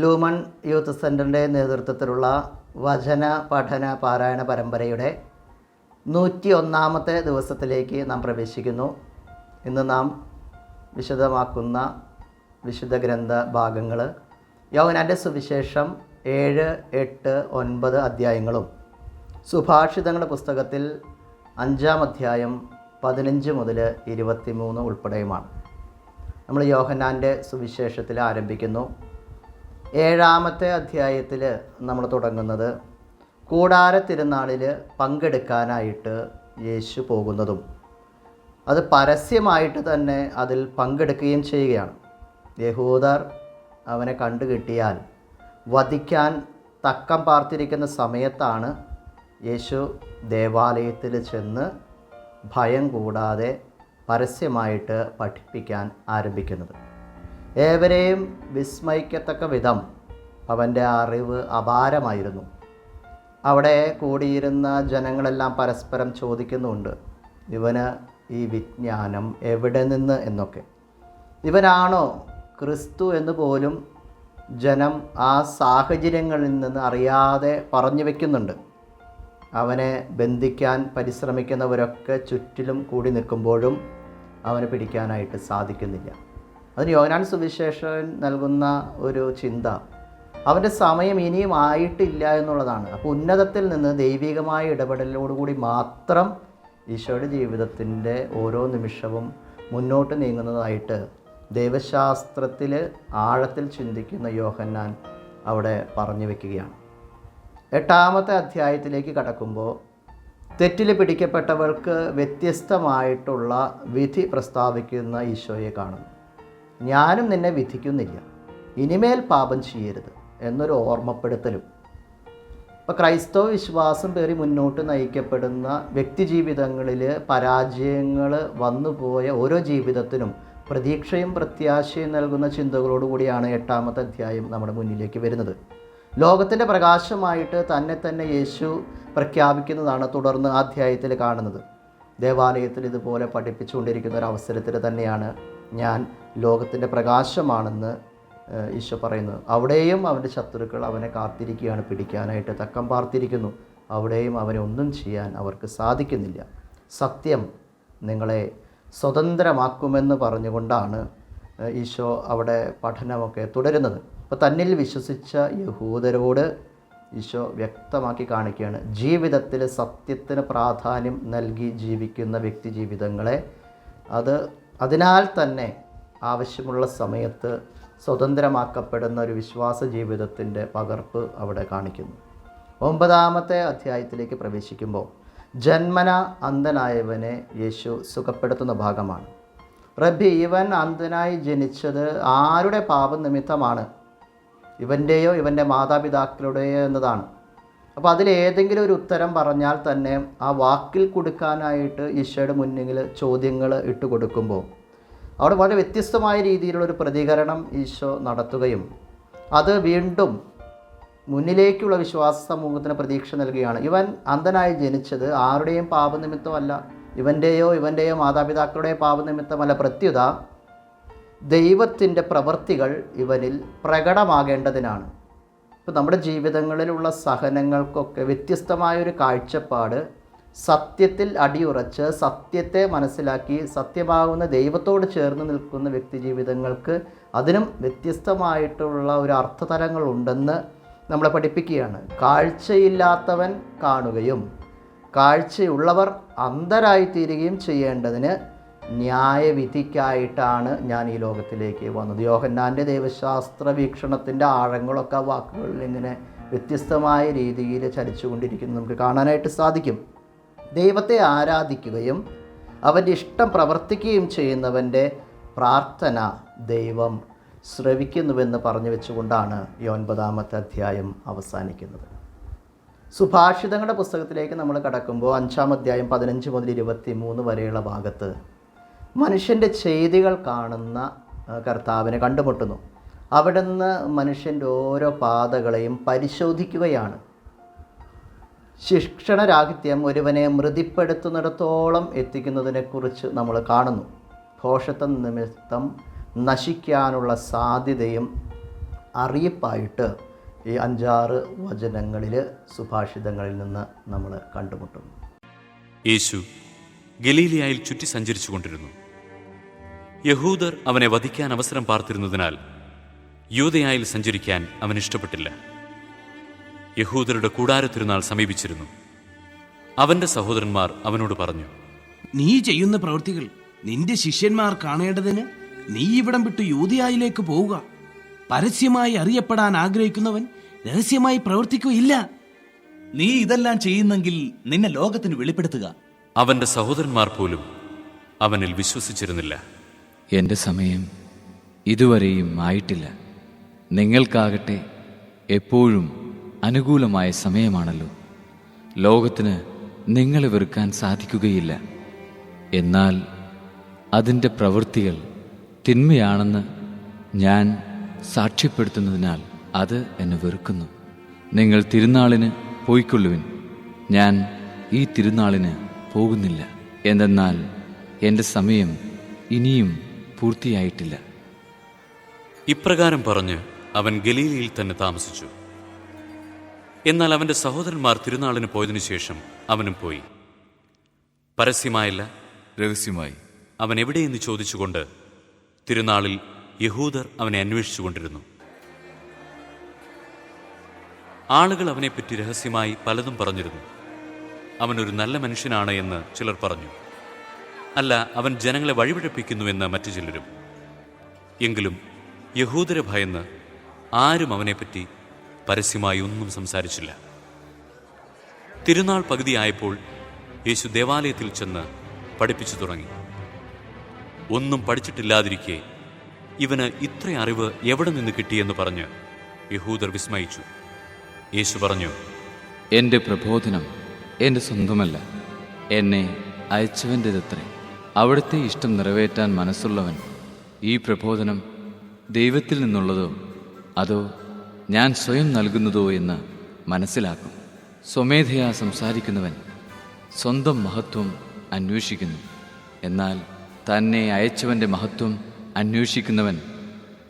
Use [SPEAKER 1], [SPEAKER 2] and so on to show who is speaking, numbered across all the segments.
[SPEAKER 1] Lumen youth സെന്ററിന്റെ നേതൃത്വത്തിലുള്ള വചന പഠന പാരായണ പരമ്പരയുടെ നൂറ്റി ഒന്നാമത്തെ ദിവസത്തിലേക്ക് നാം പ്രവേശിക്കുന്നു. ഇന്ന് നാം വിശദമാക്കുന്ന വിശുദ്ധ ഗ്രന്ഥ ഭാഗങ്ങൾ യൗനാന്റെ സുവിശേഷം ഏഴ് എട്ട് ഒൻപത് അധ്യായങ്ങളും സുഭാഷിതങ്ങളുടെ പുസ്തകത്തിൽ അഞ്ചാം അധ്യായം പതിനഞ്ച് മുതൽ ഇരുപത്തിമൂന്ന് ഉൾപ്പെടെയുമാണ്. നമ്മൾ യോഹനാന്റെ സുവിശേഷത്തിൽ ആരംഭിക്കുന്നു. ഏഴാമത്തെ അധ്യായത്തിൽ നമ്മൾ തുടങ്ങുന്നത് കൂടാര തിരുനാളിൽ പങ്കെടുക്കാനായിട്ട് യേശു പോകുന്നതും അത് പരസ്യമായിട്ട് തന്നെ അതിൽ പങ്കെടുക്കുകയും ചെയ്യുകയാണ്. യഹൂദർ അവനെ കണ്ടുകിട്ടിയാൽ വധിക്കാൻ തക്കം പാർത്തിരിക്കുന്ന സമയത്താണ് യേശു ദേവാലയത്തിൽ ചെന്ന് ഭയം കൂടാതെ പരസ്യമായിട്ട് പഠിപ്പിക്കാൻ ആരംഭിക്കുന്നത്. ഏവരെയും വിസ്മയിക്കത്തക്ക വിധം അവന്റെ അറിവ് അപാരമായിരുന്നു. അവിടെ കൂടിയിരുന്ന ജനങ്ങളെല്ലാം പരസ്പരം ചോദിക്കുന്നുണ്ട് ഇവന് ഈ വിജ്ഞാനം എവിടെ നിന്ന്? എന്നൊക്കെ. ഇവനാണോ ക്രിസ്തു എന്ന് പോലും ജനം ആ സാഹചര്യങ്ങളിൽ നിന്ന് അറിയാതെ പറഞ്ഞു വയ്ക്കുന്നുണ്ട് അവനെ ബന്ധിക്കാൻ പരിശ്രമിക്കുന്നവരൊക്കെ ചുറ്റിലും കൂടി നിൽക്കുമ്പോഴും അവനെ പിടിക്കാനായിട്ട് സാധിക്കുന്നില്ല. അതിന് യോനാൻ സുവിശേഷൻ നൽകുന്ന ഒരു ചിന്ത. അവന്റെ സമയം ഇനിയും ആയിട്ടില്ല എന്നുള്ളതാണ്. അപ്പോൾ ഉന്നതത്തിൽ നിന്ന് ദൈവികമായ ഇടപെടലോടുകൂടി മാത്രം ഈശോയുടെ ജീവിതത്തിന്റെ ഓരോ നിമിഷവും മുന്നോട്ട് നീങ്ങുന്നതായിട്ട് ദൈവശാസ്ത്രത്തിൽ ആഴത്തിൽ ചിന്തിക്കുന്ന യോഹന്നാൻ അവിടെ പറഞ്ഞു വെക്കുകയാണ്. എട്ടാമത്തെ അധ്യായത്തിലേക്ക് കടക്കുമ്പോൾ തെറ്റിൽ പിടിക്കപ്പെട്ടവർക്ക് വ്യത്യസ്തമായിട്ടുള്ള വിധി പ്രസ്താവിക്കുന്ന ഈശോയെ കാണുന്നു. ഞാനും നിന്നെ വിധിക്കുന്നില്ല. ഇനിമേൽ പാപം ചെയ്യരുത് എന്നൊരു ഓർമ്മപ്പെടുത്തലും. ഇപ്പോൾ ക്രൈസ്തവ വിശ്വാസം പേറി മുന്നോട്ട് നയിക്കപ്പെടുന്ന വ്യക്തി ജീവിതങ്ങളിൽ പരാജയങ്ങൾ വന്നുപോയ ഓരോ ജീവിതത്തിനും പ്രതീക്ഷയും പ്രത്യാശയും നൽകുന്ന ചിന്തകളോടുകൂടിയാണ് എട്ടാമത്തെ അധ്യായം നമ്മുടെ മുന്നിലേക്ക് വരുന്നത്. ലോകത്തിന്റെ പ്രകാശമായിട്ട് തന്നെ തന്നെ യേശു പ്രഖ്യാപിക്കുന്നതാണ് തുടർന്ന് അധ്യായത്തിൽ കാണുന്നത്. ദേവാലയത്തിൽ ഇതുപോലെ പഠിപ്പിച്ചുകൊണ്ടിരിക്കുന്ന ഒരു അവസരത്തിൽ തന്നെയാണ് ഞാൻ ലോകത്തിന്റെ പ്രകാശമാണെന്ന് ഈശോ പറയുന്നു. അവിടെയും അവന്റെ ശത്രുക്കൾ അവനെ കാത്തിരിക്കുകയാണ് പിടിക്കാനായിട്ട് തക്കം പാർത്തിരിക്കുന്നു. അവിടെയും അവനെ ഒന്നും ചെയ്യാൻ അവർക്ക് സാധിക്കുന്നില്ല. സത്യം നിങ്ങളെ സ്വതന്ത്രമാക്കുമെന്ന് പറഞ്ഞുകൊണ്ടാണ് ഈശോ അവിടെ പഠനമൊക്കെ തുടരുന്നത്. അപ്പോൾ തന്നിൽ വിശ്വസിച്ച യഹൂദരോട് ഈശോ വ്യക്തമാക്കി കാണിക്കുകയാണ് ജീവിതത്തിൽ സത്യത്തിന് പ്രാധാന്യം നൽകി ജീവിക്കുന്ന വ്യക്തി ജീവിതങ്ങളെ അത് അതിനാൽ തന്നെ ആവശ്യമുള്ള സമയത്ത് സ്വതന്ത്രമാക്കപ്പെടുന്ന ഒരു വിശ്വാസ ജീവിതത്തിന്റെ പകർപ്പ് അവിടെ കാണിക്കുന്നു. ഒമ്പതാമത്തെ അധ്യായത്തിലേക്ക് പ്രവേശിക്കുമ്പോൾ ജന്മന അന്ധനായവനെ യേശു സുഖപ്പെടുത്തുന്ന ഭാഗമാണ്. റബ്ബി ഇവൻ അന്ധനായി ജനിച്ചത് ആരുടെ പാപനിമിത്തമാണ് ഇവന്റെയോ ഇവന്റെ മാതാപിതാക്കളുടെയോ എന്നതാണ്. അപ്പോൾ അതിലേതെങ്കിലും ഒരു ഉത്തരം പറഞ്ഞാൽ തന്നെ ആ വാക്കിൽ കൊടുക്കാനായിട്ട് ഈശോയുടെ മുന്നിൽ ചോദ്യങ്ങൾ ഇട്ട് കൊടുക്കുമ്പോൾ അവിടെ വളരെ വ്യത്യസ്തമായ രീതിയിലുള്ള ഒരു പ്രതികരണം ഈശോ നടത്തുകയും അത് വീണ്ടും മുന്നിലേക്കുള്ള വിശ്വാസ സമൂഹത്തിന് പ്രതീക്ഷ നൽകുകയാണ്. ഇവൻ അന്ധനായി ജനിച്ചത് ആരുടെയും പാപനിമിത്തമല്ല. ഇവന്റെയോ ഇവന്റെയോ മാതാപിതാക്കളുടെയോ പാപനിമിത്തമല്ല. പ്രത്യുത ദൈവത്തിന്റെ പ്രവൃത്തികൾ ഇവനിൽ പ്രകടമാകേണ്ടതിനാണ്. ഇപ്പോൾ നമ്മുടെ ജീവിതങ്ങളിലുള്ള സഹനങ്ങൾക്കൊക്കെ വ്യത്യസ്തമായൊരു കാഴ്ചപ്പാട് സത്യത്തിൽ അടിയുറച്ച് സത്യത്തെ മനസ്സിലാക്കി സത്യമാകുന്ന ദൈവത്തോട് ചേർന്ന് നിൽക്കുന്ന വ്യക്തി ജീവിതങ്ങൾക്ക് അതിനും വ്യത്യസ്തമായിട്ടുള്ള ഒരു അർത്ഥതലങ്ങളുണ്ടെന്ന് നമ്മളെ പഠിപ്പിക്കുകയാണ്. കാഴ്ചയില്ലാത്തവൻ കാണുകയും കാഴ്ചയുള്ളവർ അന്ധരായിത്തീരുകയും ചെയ്യേണ്ടതിന് ന്യായവിധിക്കായിട്ടാണ് ഞാൻ ഈ ലോകത്തിലേക്ക് വന്നത്. യോഹന്നാന്റെ ദൈവശാസ്ത്ര വീക്ഷണത്തിന്റെ ആഴങ്ങളൊക്കെ വാക്കുകളിൽ ഇങ്ങനെ വ്യത്യസ്തമായ രീതിയിൽ ചലിച്ചുകൊണ്ടിരിക്കുന്നത് നമുക്ക് കാണാനായിട്ട് സാധിക്കും. ദൈവത്തെ ആരാധിക്കുകയും അവന്റെ ഇഷ്ടം പ്രവർത്തിക്കുകയും ചെയ്യുന്നവന്റെ പ്രാർത്ഥന ദൈവം ശ്രവിക്കുന്നുവെന്ന് പറഞ്ഞു വെച്ചുകൊണ്ടാണ് ഈ ഒൻപതാമത്തെ അധ്യായം അവസാനിക്കുന്നത്. സുഭാഷിതങ്ങളുടെ പുസ്തകത്തിലേക്ക് നമ്മൾ കടക്കുമ്പോൾ അഞ്ചാം അധ്യായം പതിനഞ്ച് മുതൽ ഇരുപത്തി മൂന്ന് വരെയുള്ള ഭാഗത്ത് മനുഷ്യന്റെ ചെയ്തികൾ കാണുന്ന കർത്താവിനെ കണ്ടുമുട്ടുന്നു. അവിടുന്ന് മനുഷ്യന്റെ ഓരോ പാതകളെയും പരിശോധിക്കുകയാണ്. ശിക്ഷണരാഹിത്യം ഒരുവനെ മൃതിപ്പെടുത്തുന്നിടത്തോളം എത്തിക്കുന്നതിനെക്കുറിച്ച് നമ്മൾ കാണുന്നു. ഭോഷത്വം നിമിത്തം നശിക്കാനുള്ള സാധ്യതയും അറിയിപ്പായിട്ട് ഈ അഞ്ചാറ് വചനങ്ങളിൽ സുഭാഷിതങ്ങളിൽ നിന്ന് നമ്മൾ കണ്ടുമുട്ടുന്നു.
[SPEAKER 2] യേശു ഗലീലിയായിൽ ചുറ്റി സഞ്ചരിച്ചു കൊണ്ടിരുന്നു യഹൂദർ അവനെ വധിക്കാൻ അവസരം പാർത്തിരുന്നതിനാൽ യൂതയായിൽ സഞ്ചരിക്കാൻ അവൻ ഇഷ്ടപ്പെട്ടില്ല. യഹൂദരുടെ കൂടാരത്തിരുന്നാൾ സമീപിച്ചിരുന്നു. അവന്റെ സഹോദരന്മാർ അവനോട് പറഞ്ഞു
[SPEAKER 3] നീ ചെയ്യുന്ന പ്രവൃത്തികൾ നിന്റെ ശിഷ്യന്മാർ കാണേണ്ടതിന് നീ ഇവിടം വിട്ട് യൂതിയായിലേക്ക് പോവുക. പരസ്യമായി അറിയപ്പെടാൻ ആഗ്രഹിക്കുന്നവൻ രഹസ്യമായി പ്രവർത്തിക്കുകയില്ല.
[SPEAKER 4] നീ ഇതെല്ലാം ചെയ്യുന്നെങ്കിൽ നിന്നെ ലോകത്തിന് വെളിപ്പെടുത്തുക.
[SPEAKER 2] അവന്റെ സഹോദരന്മാർ പോലും അവനിൽ വിശ്വസിച്ചിരുന്നില്ല.
[SPEAKER 5] എന്റെ സമയം ഇതുവരെയും ആയിട്ടില്ല. നിങ്ങൾക്കാകട്ടെ എപ്പോഴും അനുകൂലമായ സമയമാണല്ലോ. ലോകത്തിന് നിങ്ങളെ വെറുക്കാൻ സാധിക്കുകയില്ല. എന്നാൽ അതിന്റെ പ്രവൃത്തികൾ തിന്മയാണെന്ന് ഞാൻ സാക്ഷ്യപ്പെടുത്തുന്നതിനാൽ അത് എന്നെ വെറുക്കുന്നു. നിങ്ങൾ തിരുനാളിന് പോയിക്കൊള്ളുവിൻ. ഞാൻ ഈ തിരുനാളിന് പോകുന്നില്ല. എന്തെന്നാൽ എന്റെ സമയം ഇനിയും പൂർത്തിയായിട്ടില്ല.
[SPEAKER 2] ഇപ്രകാരം പറഞ്ഞ് അവൻ ഗലീലയിൽ തന്നെ താമസിച്ചു. എന്നാൽ അവന്റെ സഹോദരന്മാർ തിരുനാളിന് പോയതിനു ശേഷം അവനും പോയി. പരസ്യമായല്ല
[SPEAKER 6] രഹസ്യമായി.
[SPEAKER 2] അവൻ എവിടെയെന്ന് ചോദിച്ചുകൊണ്ട് തിരുനാളിൽ യഹൂദർ അവനെ അന്വേഷിച്ചുകൊണ്ടിരുന്നു. ആളുകൾ അവനെപ്പറ്റി രഹസ്യമായി പലതും പറഞ്ഞിരുന്നു. അവനൊരു നല്ല മനുഷ്യനാണ് എന്ന് ചിലർ പറഞ്ഞു. അല്ല അവൻ ജനങ്ങളെ വഴിപിഴപ്പിക്കുന്നുവെന്ന് മറ്റു ചിലരും. എങ്കിലും യഹൂദരെ ഭയന്ന് ആരും അവനെപ്പറ്റി പരസ്യമായി ഒന്നും സംസാരിച്ചില്ല. തിരുനാൾ പകുതിയായപ്പോൾ യേശു ദേവാലയത്തിൽ ചെന്ന് പഠിപ്പിച്ചു തുടങ്ങി. ഒന്നും പഠിച്ചിട്ടില്ലാതിരിക്കെ ഇവന് ഇത്ര അറിവ് എവിടെ നിന്ന് കിട്ടിയെന്ന് പറഞ്ഞ് യഹൂദർ വിസ്മയിച്ചു. യേശു പറഞ്ഞു
[SPEAKER 5] എന്റെ പ്രബോധനം എന്റെ സ്വന്തമല്ല. എന്നെ അയച്ചവന്റെതത്രേ അവിടുത്തെ ഇഷ്ടം നിറവേറ്റാൻ മനസ്സുള്ളവൻ ഈ പ്രബോധനം ദൈവത്തിൽ നിന്നുള്ളതോ അതോ ഞാൻ സ്വയം നൽകുന്നതോ എന്ന് മനസ്സിലാക്കും. സ്വമേധയാ സംസാരിക്കുന്നവൻ സ്വന്തം മഹത്വം അന്വേഷിക്കുന്നു. എന്നാൽ തന്നെ അയച്ചവന്റെ മഹത്വം അന്വേഷിക്കുന്നവൻ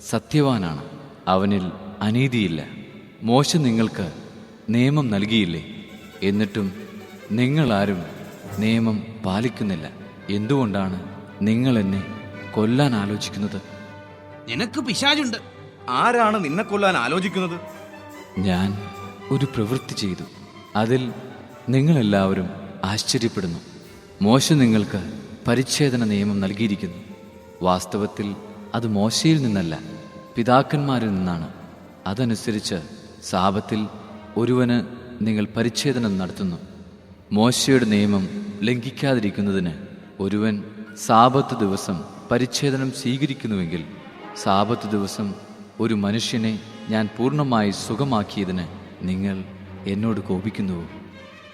[SPEAKER 5] സത്യവാനാണ്. അവനിൽ അനീതിയില്ല. മോശ നിങ്ങൾക്ക് നിയമം നൽകിയില്ലേ? എന്നിട്ടും നിങ്ങളാരും നിയമം പാലിക്കുന്നില്ല. എന്തുകൊണ്ടാണ് നിങ്ങൾ എന്നെ കൊല്ലാൻ ആലോചിക്കുന്നത്?
[SPEAKER 3] നിനക്ക് പിശാചുണ്ട്.
[SPEAKER 4] ആരാണ് നിന്നെ കൊല്ലാൻ ആലോചിക്കുന്നത്?
[SPEAKER 5] ഞാൻ ഒരു പ്രവൃത്തി ചെയ്തു. അതിൽ നിങ്ങളെല്ലാവരും ആശ്ചര്യപ്പെടുന്നു. മോശ നിങ്ങൾക്ക് പരിച്ഛേദന നിയമം നൽകിയിരിക്കുന്നു. വാസ്തവത്തിൽ അത് മോശയിൽ നിന്നല്ല പിതാക്കന്മാരിൽ നിന്നാണ്. അതനുസരിച്ച് സാപത്തിൽ ഒരുവന് നിങ്ങൾ പരിച്ഛേദനം നടത്തുന്നു. മോശയുടെ നിയമം ലംഘിക്കാതിരിക്കുന്നതിന് ഒരുവൻ സാപത്ത് ദിവസം പരിച്ഛേദനം സ്വീകരിക്കുന്നുവെങ്കിൽ സാപത്ത് ദിവസം ഒരു മനുഷ്യനെ ഞാൻ പൂർണമായി സുഖമാക്കിയതിന് നിങ്ങൾ എന്നോട് കോപിക്കുന്നുവോ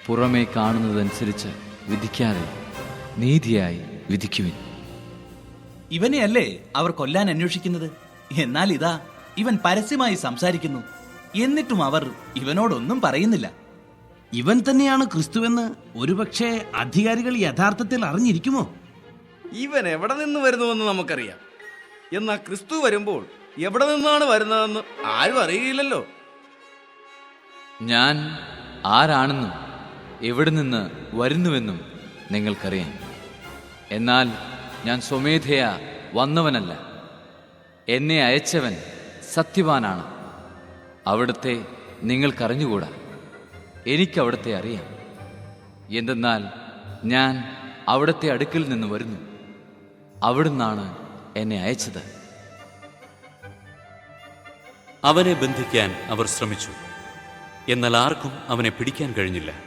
[SPEAKER 5] പുറമേ കാണുന്നതനുസരിച്ച് വിധിക്കാതെ നീതിയായി വിധിക്കുവിൻ.
[SPEAKER 4] ഇവനെയല്ലേ അവർ കൊല്ലാൻ അന്വേഷിക്കുന്നത്? എന്നാൽ ഇതാ ഇവൻ പരസ്യമായി സംസാരിക്കുന്നു. എന്നിട്ടും അവർ ഇവനോടൊന്നും പറയുന്നില്ല.
[SPEAKER 3] ഇവൻ തന്നെയാണ് ക്രിസ്തുവെന്ന് ഒരുപക്ഷെ അധികാരികൾ യഥാർത്ഥത്തിൽ അറിഞ്ഞിരിക്കുമോ?
[SPEAKER 7] ഇവൻ എവിടെ നിന്ന് വരുന്നുവെന്ന് നമുക്കറിയാം. എന്നാ ക്രിസ്തു വരുമ്പോൾ എവിടെ നിന്നാണ് വരുന്നതെന്ന് ആരും അറിയില്ലല്ലോ.
[SPEAKER 5] ഞാൻ ആരാണെന്നും എവിടെ നിന്ന് വരുന്നുവെന്നും നിങ്ങൾക്കറിയാം. എന്നാൽ ഞാൻ സ്വമേധയാ വന്നവനല്ല. എന്നെ അയച്ചവൻ സത്യവാനാണ്. അവിടുത്തെ നിങ്ങൾക്കറിഞ്ഞുകൂടാ? എനിക്കവിടുത്തെ അറിയാം. എന്തെന്നാൽ ഞാൻ അവിടുത്തെ അടുക്കിൽ നിന്ന് വരുന്നു. അവിടുന്നാണ് എന്നെ അയച്ചത്.
[SPEAKER 2] അവനെ ബന്ധിക്കാൻ അവർ ശ്രമിച്ചു. എന്നാൽ ആർക്കും അവനെ പിടിക്കാൻ കഴിഞ്ഞില്ല.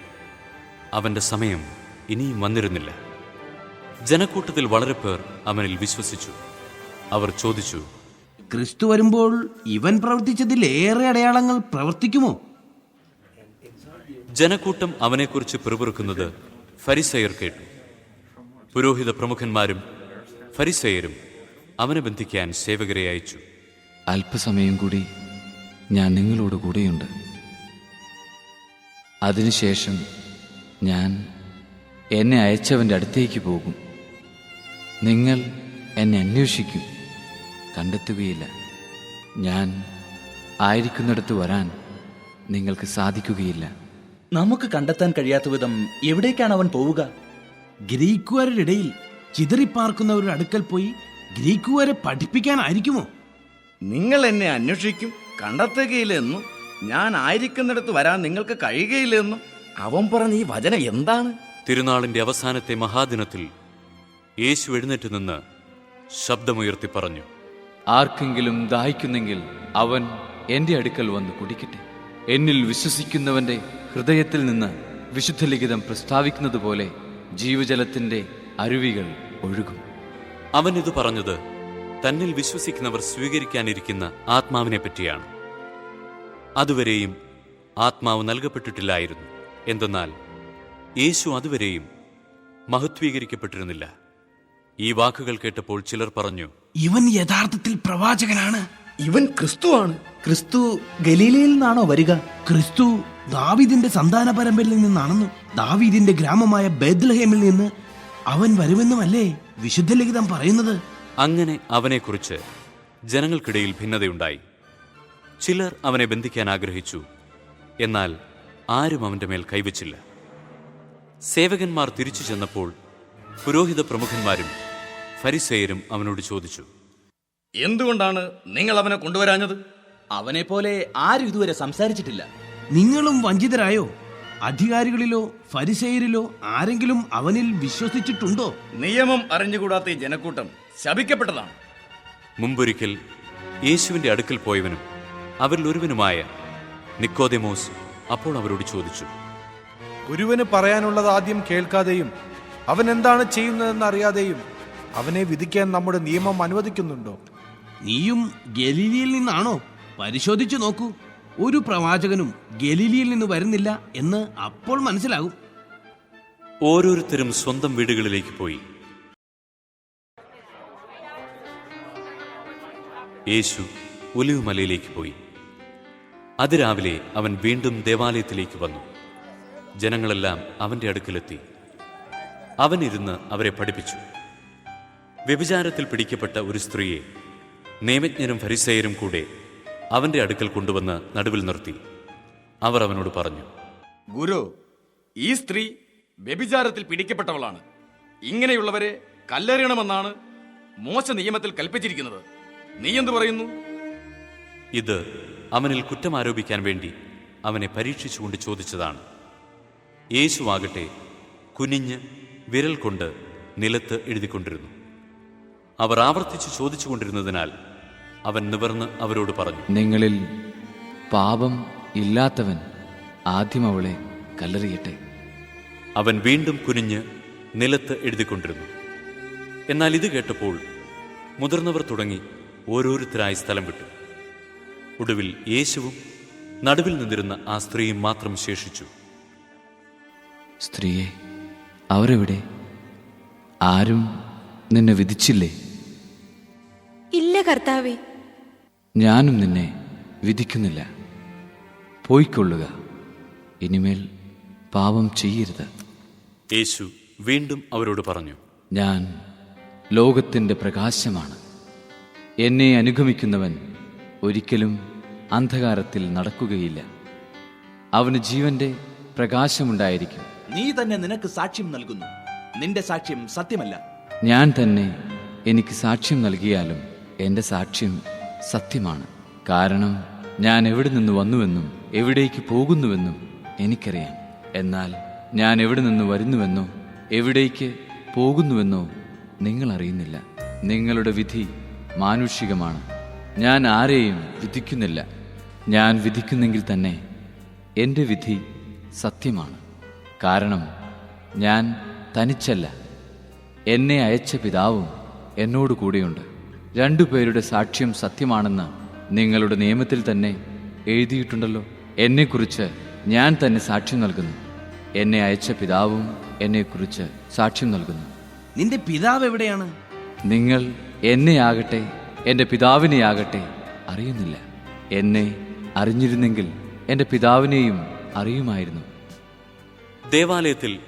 [SPEAKER 2] അവന്റെ സമയം ഇനിയും വന്നിരുന്നില്ല. ജനക്കൂട്ടത്തിൽ വളരെ പേർ അവനിൽ വിശ്വസിച്ചു. അവർ ചോദിച്ചു
[SPEAKER 3] ക്രിസ്തു വരുമ്പോൾ ഇവൻ പ്രവർത്തിച്ചതിൽ ഏറെ അടയാളങ്ങൾ പ്രവർത്തിക്കുമോ?
[SPEAKER 2] ജനക്കൂട്ടം അവനെക്കുറിച്ച് പിറുപിറുക്കുന്നത് ഫരിസയർ കേട്ടു. പുരോഹിത പ്രമുഖന്മാരും ഫരിസയരും അവനെ ബന്ധിക്കാൻ സേവകരെ അയച്ചു.
[SPEAKER 5] അല്പസമയം കൂടി ഞാൻ നിങ്ങളോട് കൂടെയുണ്ട്. അതിനുശേഷം ഞാൻ എന്നെ അയച്ചവന്റെ അടുത്തേക്ക് പോകും. നിങ്ങൾ എന്നെ അന്വേഷിക്കും. കണ്ടെത്തുകയില്ല. ഞാൻ ആയിരിക്കുന്നിടത്ത് വരാൻ നിങ്ങൾക്ക് സാധിക്കുകയില്ല.
[SPEAKER 4] നമുക്ക് കണ്ടെത്താൻ കഴിയാത്ത വിധം എവിടേക്കാണ് അവൻ പോവുക?
[SPEAKER 3] ഗ്രീക്കുകാരുടെ ഇടയിൽ ചിതറിപ്പാർക്കുന്നവരുടെ അടുക്കൽ പോയി ഗ്രീക്കുകാരെ പഠിപ്പിക്കാനായിരിക്കുമോ?
[SPEAKER 7] നിങ്ങൾ എന്നെ അന്വേഷിക്കും കണ്ടെത്തുകയില്ലെന്നും ഞാൻ ആയിരിക്കുന്നിടത്ത് വരാൻ നിങ്ങൾക്ക് കഴിയുകയില്ലെന്നും. അവൻ പറഞ്ഞ ഈ വചനം എന്താണ്?
[SPEAKER 2] തിരുനാളിന്റെ അവസാനത്തെ മഹാദിനത്തിൽ യേശു എഴുന്നേറ്റ് നിന്ന് ശബ്ദമുയർത്തി പറഞ്ഞു
[SPEAKER 5] ആർക്കെങ്കിലും ദാഹിക്കുന്നെങ്കിൽ അവൻ എന്റെ അടുക്കൽ വന്ന് കുടിക്കട്ടെ. എന്നിൽ വിശ്വസിക്കുന്നവന്റെ ഹൃദയത്തിൽ നിന്ന് വിശുദ്ധ ലിഖിതം പ്രസ്താവിക്കുന്നത് പോലെ ജീവജലത്തിന്റെ അരുവികൾ ഒഴുകും.
[SPEAKER 2] അവൻ ഇത് പറഞ്ഞത് തന്നിൽ വിശ്വസിക്കുന്നവർ സ്വീകരിക്കാനിരിക്കുന്ന ആത്മാവിനെ പറ്റിയാണ്. അതുവരെയും ആത്മാവ് നൽകപ്പെട്ടിട്ടില്ലായിരുന്നു. എന്തെന്നാൽ യേശു അതുവരെയും മഹത്വീകരിക്കപ്പെട്ടിരുന്നില്ല. ഈ വാക്കുകൾ കേട്ടപ്പോൾ ചിലർ പറഞ്ഞു
[SPEAKER 3] ഇവൻ യഥാർത്ഥത്തിൽ പ്രവാചകനാണ്.
[SPEAKER 7] ഇവൻ ക്രിസ്തുവാണ്.
[SPEAKER 4] ക്രിസ്തു ഗലീലയിൽ നിന്നാണോ വരിക?
[SPEAKER 3] ക്രിസ്തു ദാവീദിന്റെ സന്താന പരമ്പരയിൽ നിന്നാണെന്നും ദാവീദിന്റെ ഗ്രാമമായ ബേദ്ലഹേമിൽ നിന്ന് അവൻ വരുമെന്നുമല്ലേ വിശുദ്ധ ലിഖിതം പറയുന്നത്?
[SPEAKER 2] അങ്ങനെ അവനെക്കുറിച്ച് ജനങ്ങൾക്കിടയിൽ ഭിന്നതയുണ്ടായി. ചിലർ അവനെ ബന്ധിക്കാൻ ആഗ്രഹിച്ചു. എന്നാൽ ആരും അവന്റെ മേൽ കൈവച്ചില്ല. സേവകന്മാർ തിരിച്ചു ചെന്നപ്പോൾ പുരോഹിത പ്രമുഖന്മാരും ഫരിസേയരും അവനോട് ചോദിച്ചു
[SPEAKER 7] എന്തുകൊണ്ടാണ് നിങ്ങൾ അവനെ കൊണ്ടുവരാഞ്ഞത്?
[SPEAKER 4] അവനെ പോലെ ആരും ഇതുവരെ സംസാരിച്ചിട്ടില്ല.
[SPEAKER 3] നിങ്ങളും വഞ്ചിതരായോ? അധികാരികളിലോ ഫരിസേയരിലോ ആരെങ്കിലും അവനിൽ വിശ്വസിച്ചിട്ടുണ്ടോ?
[SPEAKER 7] നിയമം അറിഞ്ഞുകൂടാത്ത ഈ ജനക്കൂട്ടം ശപിക്കപ്പെട്ടതാണ്.
[SPEAKER 2] മുമ്പൊരിക്കൽ യേശുവിന്റെ അടുക്കൽ പോയവനും അവരിൽ ഒരുവനുമായ നിക്കോദെമോസ് അപ്പോൾ അവരോട് ചോദിച്ചു
[SPEAKER 6] ഒരുവന് പറയാനുള്ളത് ആദ്യം കേൾക്കാതെയും അവൻ എന്താണ് ചെയ്യുന്നതെന്ന് അറിയാതെയും അവനെ വിധിക്കാൻ നമ്മുടെ നിയമം അനുവദിക്കുന്നുണ്ടോ?
[SPEAKER 3] നീയും ഗലീലിയിൽ നിന്നാണോ? പരിശോധിച്ചു നോക്കൂ. ഒരു പ്രവാചകനും ഗലീലിയിൽ നിന്ന് വരുന്നില്ല എന്ന് അപ്പോൾ മനസ്സിലാകും.
[SPEAKER 2] ഓരോരുത്തരും സ്വന്തം വീടുകളിലേക്ക് പോയി. യേശു ഒലിവുമലയിലേക്ക് പോയി. അതിരാവിലെ അവൻ വീണ്ടും ദേവാലയത്തിലേക്ക് വന്നു. ജനങ്ങളെല്ലാം അവന്റെ അടുക്കലെത്തി. അവനിരുന്ന് അവരെ പഠിപ്പിച്ചു. വ്യഭിചാരത്തിൽ പിടിക്കപ്പെട്ട ഒരു സ്ത്രീയെ നിയമജ്ഞരും ഫരിസേയരും കൂടെ അവന്റെ അടുക്കൽ കൊണ്ടുവന്ന് നടുവിൽ നിർത്തി. അവർ അവനോട് പറഞ്ഞു
[SPEAKER 7] ഗുരു ഈ സ്ത്രീ വ്യഭിചാരത്തിൽ പിടിക്കപ്പെട്ടവളാണ്. ഇങ്ങനെയുള്ളവരെ കല്ലെറിയണമെന്നാണ് മോശ നിയമത്തിൽ കൽപ്പിച്ചിരിക്കുന്നത്. നീ എന്തു പറയുന്നു?
[SPEAKER 2] ഇത് അവനിൽ കുറ്റം ആരോപിക്കാൻ വേണ്ടി അവനെ പരീക്ഷിച്ചുകൊണ്ട് ചോദിച്ചതാണ്. യേശുവാകട്ടെ കുനിഞ്ഞ് വിരൽ കൊണ്ട് നിലത്ത് എഴുതിക്കൊണ്ടിരുന്നു. അവർ ആവർത്തിച്ച് ചോദിച്ചുകൊണ്ടിരുന്നതിനാൽ അവൻ നിവർന്ന് അവരോട് പറഞ്ഞു
[SPEAKER 5] നിങ്ങളിൽ പാപം ഇല്ലാത്തവൻ ആദ്യം അവളെ കല്ലെറിയട്ടെ.
[SPEAKER 2] അവൻ വീണ്ടും കുനിഞ്ഞ് നിലത്ത് എഴുതിക്കൊണ്ടിരുന്നു. എന്നാൽ ഇത് കേട്ടപ്പോൾ മുതിർന്നവർ തുടങ്ങി ഓരോരുത്തരായി സ്ഥലം വിട്ടു. ഒടുവിൽ യേശുവും നടുവിൽ നിന്നിരുന്ന ആ സ്ത്രീയും മാത്രം ശേഷിച്ചു.
[SPEAKER 5] സ്ത്രീയെ അവരെവിടെ? ആരും നിന്നെ വിധിച്ചില്ലേ?
[SPEAKER 8] ഇല്ല കർത്താവേ
[SPEAKER 5] ഞാനും നിന്നെ വിധിക്കുന്നില്ല. പോയിക്കൊള്ളുക. ഇനിമേൽ പാപം ചെയ്യരുത്.
[SPEAKER 2] യേശു വീണ്ടും അവരോട് പറഞ്ഞു
[SPEAKER 5] ഞാൻ ലോകത്തിന്റെ പ്രകാശമാണ്. എന്നെ അനുഗമിക്കുന്നവൻ ഒരിക്കലും അന്ധകാരത്തിൽ നടക്കുകയില്ല. അവന് ജീവന്റെ പ്രകാശമുണ്ടായിരിക്കും.
[SPEAKER 4] നീ തന്നെ നിനക്ക് സാക്ഷ്യം നൽകുന്നു. നിന്റെ സാക്ഷ്യം സത്യമല്ല.
[SPEAKER 5] ഞാൻ തന്നെ എനിക്ക് സാക്ഷ്യം നൽകിയാലും എന്റെ സാക്ഷ്യം സത്യമാണ്. കാരണം ഞാൻ എവിടെ നിന്ന് വന്നുവെന്നും എവിടേക്ക് പോകുന്നുവെന്നും എനിക്കറിയാം. എന്നാൽ ഞാൻ എവിടെ നിന്ന് വരുന്നുവെന്നോ എവിടേക്ക് പോകുന്നുവെന്നോ നിങ്ങൾ അറിയുന്നില്ല നിങ്ങളുടെ വിധി മാനുഷികമാണ്. ഞാൻ ആരെയും വിധിക്കുന്നില്ല. ഞാൻ വിധിക്കുന്നെങ്കിൽ തന്നെ എന്റെ വിധി സത്യമാണ്. കാരണം ഞാൻ തനിച്ചല്ല. എന്നെ അയച്ച പിതാവും എന്നോട് കൂടെയുണ്ട് രണ്ടുപേരുടെ സാക്ഷ്യം സത്യമാണെന്ന് നിങ്ങളുടെ നിയമത്തിൽ തന്നെ എഴുതിയിട്ടുണ്ടല്ലോ. എന്നെക്കുറിച്ച് ഞാൻ തന്നെ സാക്ഷ്യം നൽകുന്നു. എന്നെ അയച്ച പിതാവും എന്നെക്കുറിച്ച് സാക്ഷ്യം നൽകുന്നു.
[SPEAKER 3] നിന്റെ പിതാവ് എവിടെയാണ്?
[SPEAKER 5] നിങ്ങൾ എന്നെയാകട്ടെ എന്റെ പിതാവിനെയാകട്ടെ അറിയുന്നില്ല. എന്നെ അറിഞ്ഞിരുന്നെങ്കിൽ എന്റെ പിതാവിനെയും അറിയുമായിരുന്നു.
[SPEAKER 2] ദേവാലയത്തിൽ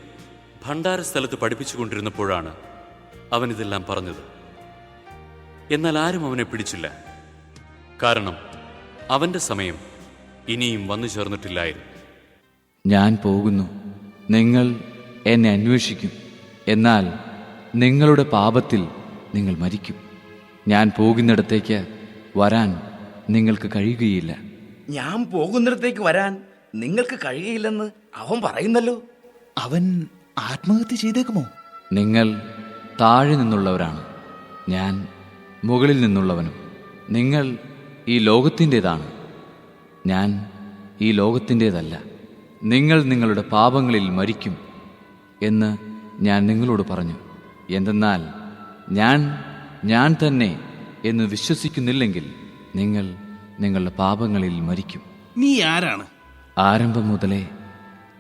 [SPEAKER 2] ഭണ്ഡാര സ്ഥലത്ത് പഠിപ്പിച്ചുകൊണ്ടിരുന്നപ്പോഴാണ് അവൻ ഇതെല്ലാം പറഞ്ഞത്. എന്നാൽ ആരും അവനെ പിടിച്ചില്ല. കാരണം അവന്റെ സമയം ഇനിയും വന്നു ചേർന്നിട്ടില്ലായിരുന്നു.
[SPEAKER 5] ഞാൻ പോകുന്നു. നിങ്ങൾ എന്നെ അന്വേഷിക്കും. എന്നാൽ നിങ്ങളുടെ പാപത്തിൽ നിങ്ങൾ മരിക്കും. ഞാൻ പോകുന്നിടത്തേക്ക് വരാൻ നിങ്ങൾക്ക് കഴിയുകയില്ല.
[SPEAKER 7] ഞാൻ പോകുന്നിടത്തേക്ക് വരാൻ നിങ്ങൾക്ക് കഴിയുകയില്ലെന്ന് അവൻ പറയുന്നല്ലോ.
[SPEAKER 4] അവൻ ആത്മഹത്യ ചെയ്തേക്കുമോ?
[SPEAKER 5] നിങ്ങൾ താഴെ നിന്നുള്ളവരാണ്. ഞാൻ മുകളിൽ നിന്നുള്ളവനും. നിങ്ങൾ ഈ ലോകത്തിന്റെതാണ്. ഞാൻ ഈ ലോകത്തിന്റേതല്ല. നിങ്ങൾ നിങ്ങളുടെ പാപങ്ങളിൽ മരിക്കും എന്ന് ഞാൻ നിങ്ങളോട് പറഞ്ഞു. എന്തെന്നാൽ ഞാൻ ഞാൻ തന്നെ എന്ന് വിശ്വസിക്കുന്നില്ലെങ്കിൽ നിങ്ങൾ നിങ്ങളുടെ പാപങ്ങളിൽ മരിക്കും.
[SPEAKER 3] നീ ആരാണ്?
[SPEAKER 5] ആരംഭം മുതലേ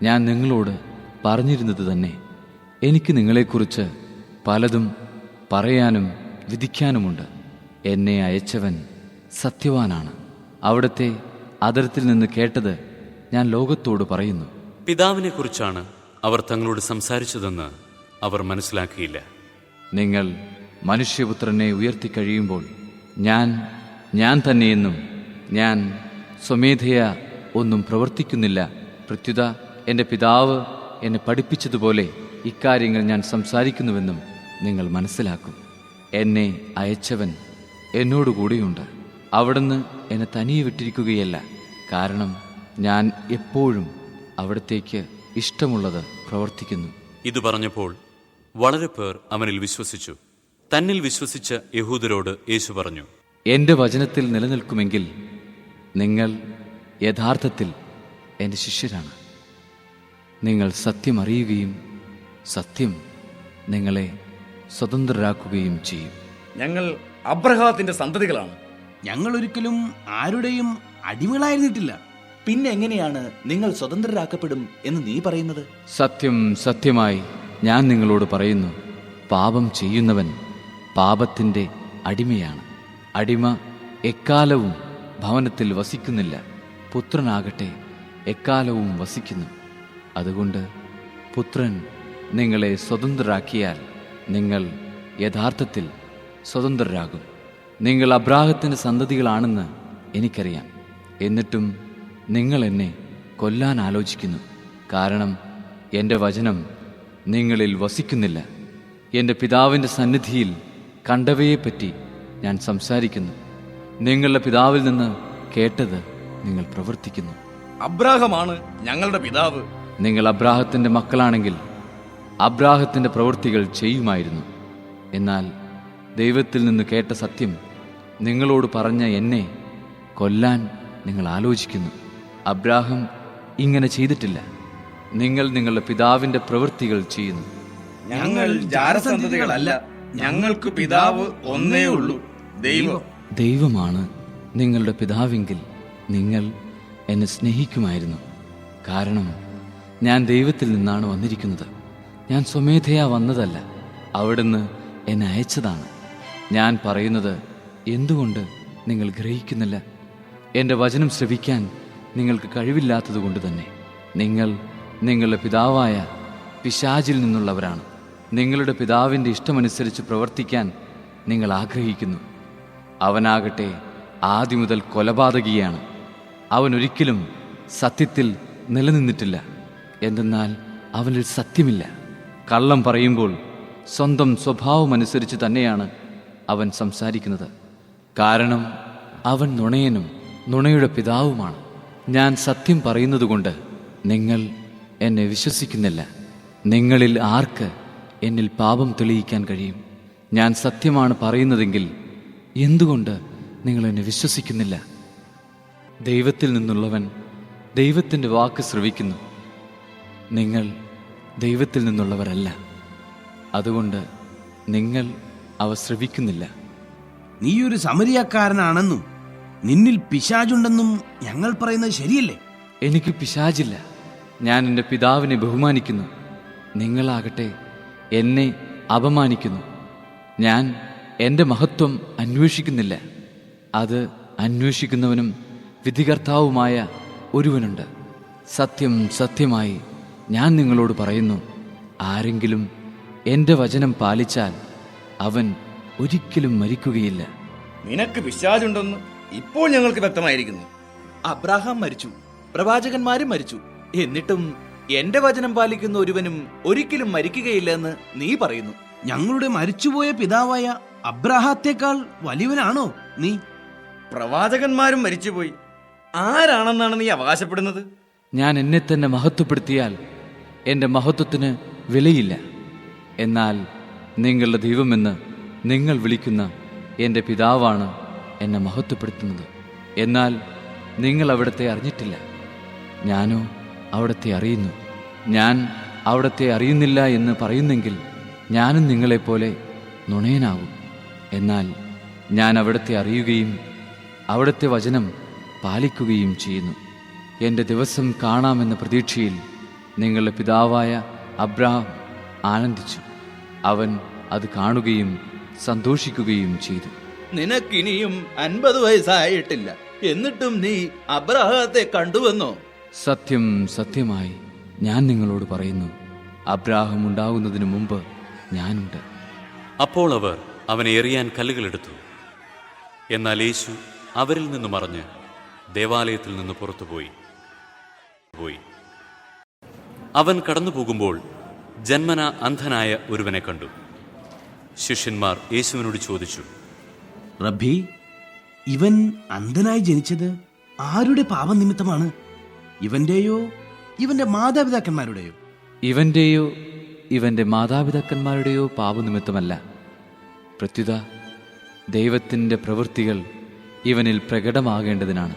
[SPEAKER 5] ഞാൻ നിങ്ങളോട് പറഞ്ഞിരുന്നത് തന്നെ. എനിക്ക് നിങ്ങളെക്കുറിച്ച് പലതും പറയാനും വിധിക്കാനുമുണ്ട്. എന്നെ അയച്ചവൻ സത്യവാനാണ്. അവിടുത്തെ അതിർത്തിൽ നിന്ന് കേട്ടത് ഞാൻ ലോകത്തോട് പറയുന്നു.
[SPEAKER 2] പിതാവിനെക്കുറിച്ചാണ് അവർ തങ്ങളോട് സംസാരിച്ചതെന്ന് അവർ മനസ്സിലാക്കിയില്ല.
[SPEAKER 5] നിങ്ങൾ മനുഷ്യപുത്രനെ ഉയർത്തി കഴിയുമ്പോൾ ഞാൻ ഞാൻ തന്നെയെന്നും ഞാൻ സ്വമേധയ ഒന്നും പ്രവർത്തിക്കുന്നില്ല. പ്രത്യുത എന്റെ പിതാവ് എന്നെ പഠിപ്പിച്ചതുപോലെ ഇക്കാര്യങ്ങൾ ഞാൻ സംസാരിക്കുന്നുവെന്നും നിങ്ങൾ മനസ്സിലാക്കും. എന്നെ അയച്ചവൻ എന്നോടുകൂടിയുണ്ട്. അവിടുന്ന് എന്നെ തനിയെ വിട്ടിരിക്കുകയല്ല. കാരണം ഞാൻ എപ്പോഴും അവിടത്തേക്ക് ഇഷ്ടമുള്ളത് പ്രവർത്തിക്കുന്നു.
[SPEAKER 2] ഇത് പറഞ്ഞപ്പോൾ വളരെ പേർ അവനിൽ വിശ്വസിച്ചു. തന്നിൽ വിശ്വസിച്ച യഹൂദരോട് യേശു പറഞ്ഞു
[SPEAKER 5] എന്റെ വചനത്തിൽ നിലനിൽക്കുമെങ്കിൽ നിങ്ങൾ യഥാർത്ഥത്തിൽ എന്റെ ശിഷ്യരാണ്. നിങ്ങൾ സത്യം അറിയുകയും സത്യം നിങ്ങളെ സ്വതന്ത്രരാക്കുകയും ചെയ്യും.
[SPEAKER 7] ഞങ്ങൾ അബ്രഹാത്തിന്റെ സന്തതികളാണ്.
[SPEAKER 3] ഞങ്ങൾ ഒരിക്കലും ആരുടെയും അടിമകളായിരുന്നിട്ടില്ല.
[SPEAKER 4] പിന്നെ എങ്ങനെയാണ് നിങ്ങൾ സ്വതന്ത്രരാക്കപ്പെടും എന്ന് നീ പറയുന്നത്?
[SPEAKER 5] സത്യം സത്യമായി ഞാൻ നിങ്ങളോട് പറയുന്നു. പാപം ചെയ്യുന്നവൻ പാപത്തിന്റെ അടിമയാണ്. അടിമ എക്കാലവും ഭവനത്തിൽ വസിക്കുന്നില്ല. പുത്രനാകട്ടെ എക്കാലവും വസിക്കുന്നു. അതുകൊണ്ട് പുത്രൻ നിങ്ങളെ സ്വതന്ത്രരാക്കിയാൽ നിങ്ങൾ യഥാർത്ഥത്തിൽ സ്വതന്ത്രരാകും. നിങ്ങൾ അബ്രാഹത്തിന്റെ സന്തതികളാണെന്ന് എനിക്കറിയാം. എന്നിട്ടും നിങ്ങൾ എന്നെ കൊല്ലാൻ ആലോചിക്കുന്നു. കാരണം എന്റെ വചനം നിങ്ങളിൽ വസിക്കുന്നില്ല. എന്റെ പിതാവിന്റെ സന്നിധിയിൽ കണ്ടവയെപ്പറ്റി ഞാൻ സംസാരിക്കുന്നു. നിങ്ങളുടെ പിതാവിൽ നിന്ന് കേട്ടത് നിങ്ങൾ പ്രവർത്തിക്കുന്നു.
[SPEAKER 7] അബ്രാഹമാണ് ഞങ്ങളുടെ പിതാവ്.
[SPEAKER 5] നിങ്ങൾ അബ്രാഹത്തിന്റെ മക്കളാണെങ്കിൽ അബ്രാഹത്തിന്റെ പ്രവൃത്തികൾ ചെയ്യുമായിരുന്നു. എന്നാൽ ദൈവത്തിൽ നിന്ന് കേട്ട സത്യം നിങ്ങളോട് പറഞ്ഞ എന്നെ കൊല്ലാൻ നിങ്ങൾ ആലോചിക്കുന്നു. അബ്രാഹം ഇങ്ങനെ ചെയ്തിട്ടില്ല. നിങ്ങൾ നിങ്ങളുടെ പിതാവിന്റെ പ്രവൃത്തികൾ ചെയ്യുന്നു.
[SPEAKER 7] ഞങ്ങൾ ജാരസന്ധതികളല്ല. ഞങ്ങൾക്ക് പിതാവ് ഒന്നേ ഉള്ളൂ. ദൈവം.
[SPEAKER 5] ദൈവമാണ് നിങ്ങളുടെ പിതാവെങ്കിൽ നിങ്ങൾ എന്നെ സ്നേഹിക്കുമായിരുന്നു. കാരണം ഞാൻ ദൈവത്തിൽ നിന്നാണ് വന്നിരിക്കുന്നത്. ഞാൻ സ്വമേധയാ വന്നതല്ല. അവിടുന്ന് എന്നെ അയച്ചതാണ്. ഞാൻ പറയുന്നത് എന്തുകൊണ്ട് നിങ്ങൾ ഗ്രഹിക്കുന്നില്ല? എന്റെ വചനം ശ്രവിക്കാൻ നിങ്ങൾക്ക് കഴിവില്ലാത്തതുകൊണ്ട് തന്നെ. നിങ്ങൾ നിങ്ങളുടെ പിതാവായ പിശാചിൽ നിന്നുള്ളവരാണ്. നിങ്ങളുടെ പിതാവിന്റെ ഇഷ്ടമനുസരിച്ച് പ്രവർത്തിക്കാൻ നിങ്ങൾ ആഗ്രഹിക്കുന്നു. അവനാകട്ടെ ആദ്യം മുതൽ കൊലപാതകിയാണ്. അവൻ ഒരിക്കലും സത്യത്തിൽ നിലനിന്നിട്ടില്ല. എന്തെന്നാൽ അവനിൽ സത്യമില്ല. കള്ളം പറയുമ്പോൾ സ്വന്തം സ്വഭാവമനുസരിച്ച് തന്നെയാണ് അവൻ സംസാരിക്കുന്നത്. കാരണം അവൻ നുണയനും നുണയുടെ പിതാവുമാണ്. ഞാൻ സത്യം പറയുന്നതുകൊണ്ട് നിങ്ങൾ എന്നെ വിശ്വസിക്കുന്നില്ല. നിങ്ങളിൽ ആർക്ക് എന്നിൽ പാപം തെളിയിക്കാൻ കഴിയും? ഞാൻ സത്യമാണ് പറയുന്നതെങ്കിൽ എന്തുകൊണ്ട് നിങ്ങൾ എന്നെ വിശ്വസിക്കുന്നില്ല? ദൈവത്തിൽ നിന്നുള്ളവൻ ദൈവത്തിന്റെ വാക്ക് ശ്രവിക്കുന്നു. നിങ്ങൾ ദൈവത്തിൽ നിന്നുള്ളവരല്ല. അതുകൊണ്ട് നിങ്ങൾ അവ ശ്രവിക്കുന്നില്ല.
[SPEAKER 3] നീ ഒരു സമരിയക്കാരനാണെന്നും നിന്നിൽ പിശാജുണ്ടെന്നും ഞങ്ങൾ പറയുന്നത് ശരിയല്ലേ?
[SPEAKER 5] എനിക്ക് പിശാജില്ല ഞാൻ എന്റെ പിതാവിനെ ബഹുമാനിക്കുന്നു. നിങ്ങളാകട്ടെ എന്നെ അപമാനിക്കുന്നു. ഞാൻ എന്റെ മഹത്വം അന്വേഷിക്കുന്നില്ല. അത് അന്വേഷിക്കുന്നവനും വിധികർത്താവുമായ ഒരുവനുണ്ട്. സത്യം സത്യമായി ഞാൻ നിങ്ങളോട് പറയുന്നു ആരെങ്കിലും എന്റെ വചനം പാലിച്ചാൽ അവൻ ഒരിക്കലും മരിക്കുകയില്ല.
[SPEAKER 7] നിനക്ക് വിശ്വാസുണ്ടെന്ന് ഇപ്പോൾ ഞങ്ങൾക്ക് വ്യക്തമായിരിക്കുന്നു.
[SPEAKER 4] അബ്രാഹാം മരിച്ചു പ്രവാചകന്മാരും മരിച്ചു. എന്നിട്ടും എന്റെ വചനം പാലിക്കുന്ന ഒരുവനും ഒരിക്കലും മരിക്കുകയില്ലെന്ന് നീ പറയുന്നു.
[SPEAKER 3] ഞങ്ങളുടെ മരിച്ചുപോയ പിതാവായ അബ്രാഹത്തെക്കാൾ വലിയവനാണോ നീ?
[SPEAKER 7] പ്രവാചകന്മാരും മരിച്ചുപോയി. ആരാണെന്നാണ് നീ അവകാശപ്പെടുന്നത്?
[SPEAKER 5] ഞാൻ എന്നെ തന്നെ മഹത്വപ്പെടുത്തിയാൽ എന്റെ മഹത്വത്തിന് വിലയില്ല. എന്നാൽ നിങ്ങളുടെ ദൈവമെന്ന് നിങ്ങൾ വിളിക്കുന്ന എന്റെ പിതാവാണ് എന്നെ മഹത്വപ്പെടുത്തുന്നത്. എന്നാൽ നിങ്ങൾ അവിടത്തെ അറിഞ്ഞിട്ടില്ല. ഞാനോ അവിടത്തെ അറിയുന്നു. ഞാൻ അവിടത്തെ അറിയുന്നില്ല എന്ന് പറയുന്നെങ്കിൽ ഞാനും നിങ്ങളെപ്പോലെ നുണയനാകും. എന്നാൽ ഞാൻ അവിടത്തെ അറിയുകയും അവിടുത്തെ വചനം പാലിക്കുകയും ചെയ്യുന്നു. എന്റെ ദിവസം കാണാമെന്ന പ്രതീക്ഷയിൽ നിങ്ങളുടെ പിതാവായ അബ്രഹാം ആനന്ദിച്ചു. അവൻ അത് കാണുകയും സന്തോഷിക്കുകയും ചെയ്തു.
[SPEAKER 4] നിനക്കിനിയും അൻപത് വയസ്സായിട്ടില്ല. എന്നിട്ടും നീ അബ്രാഹത്തെ കണ്ടുവന്നോ?
[SPEAKER 5] സത്യം സത്യമായി ഞാൻ നിങ്ങളോട് പറയുന്നു. അബ്രാഹം ഉണ്ടാകുന്നതിന് മുമ്പ് ഞാനുണ്ട്.
[SPEAKER 2] അപ്പോൾ അവർ അവനെ എറിയാൻ കല്ലുകളെടുത്തു. എന്നാൽ യേശു അവരിൽ നിന്ന് മറഞ്ഞ് ദേവാലയത്തിൽ നിന്ന് പുറത്തുപോയി. പോയി. അവൻ കടന്നു പോകുമ്പോൾ ജന്മന അന്ധനായ ഒരുവനെ കണ്ടു. ശിഷ്യന്മാർ യേശുവിനോട് ചോദിച്ചു
[SPEAKER 3] റബ്ബി ഇവൻ അന്ധനായി ജനിച്ചത് ആരുടെ പാപനിമിത്തമാണ് ഇവന്റെയോ ഇവന്റെ മാതാപിതാക്കന്മാരുടെയോ?
[SPEAKER 5] ഇവന്റെയോ ഇവന്റെ മാതാപിതാക്കന്മാരുടെയോ പാപനിമിത്തമല്ല പ്രത്യുത ദൈവത്തിന്റെ പ്രവൃത്തികൾ ഇവനിൽ പ്രകടമാകേണ്ടതിനാണ്.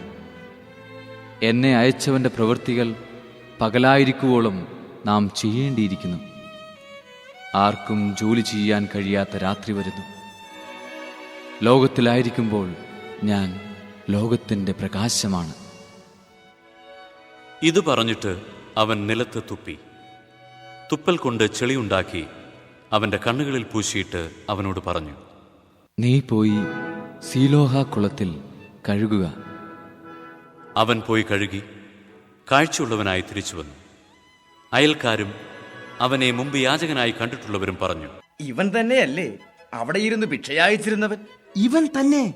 [SPEAKER 5] എന്നെ അയച്ചവന്റെ പ്രവൃത്തികൾ പകലായിരിക്കുവോളം നാം ചെയ്യേണ്ടിയിരിക്കുന്നു. ആർക്കും ജോലി ചെയ്യാൻ കഴിയാത്ത രാത്രി വരുന്നു. ലോകത്തിലായിരിക്കുമ്പോൾ ഞാൻ ലോകത്തിന്റെ പ്രകാശമാണ്.
[SPEAKER 2] ഇത് പറഞ്ഞിട്ട് അവൻ നിലത്ത് തുപ്പി. തുപ്പൽ കൊണ്ട് ചെളിയുണ്ടാക്കി അവന്റെ കണ്ണുകളിൽ പൂശിയിട്ട് അവനോട് പറഞ്ഞു
[SPEAKER 5] നീ പോയി സീലോഹ കുളത്തിൽ കഴുകുക.
[SPEAKER 2] അവൻ പോയി കഴുകി. കാഴ്ചയുള്ളവനായി തിരിച്ചു വന്നു. അയൽക്കാരും അവനെ മുമ്പ് യാചകനായി കണ്ടിട്ടുള്ളവരും പറഞ്ഞു
[SPEAKER 7] ഇവൻ തന്നെയല്ലേ അവിടെ ഇരുന്ന് ഭിക്ഷയായിച്ചിരുന്നവൻ?
[SPEAKER 3] ഇവൻ തന്നെ?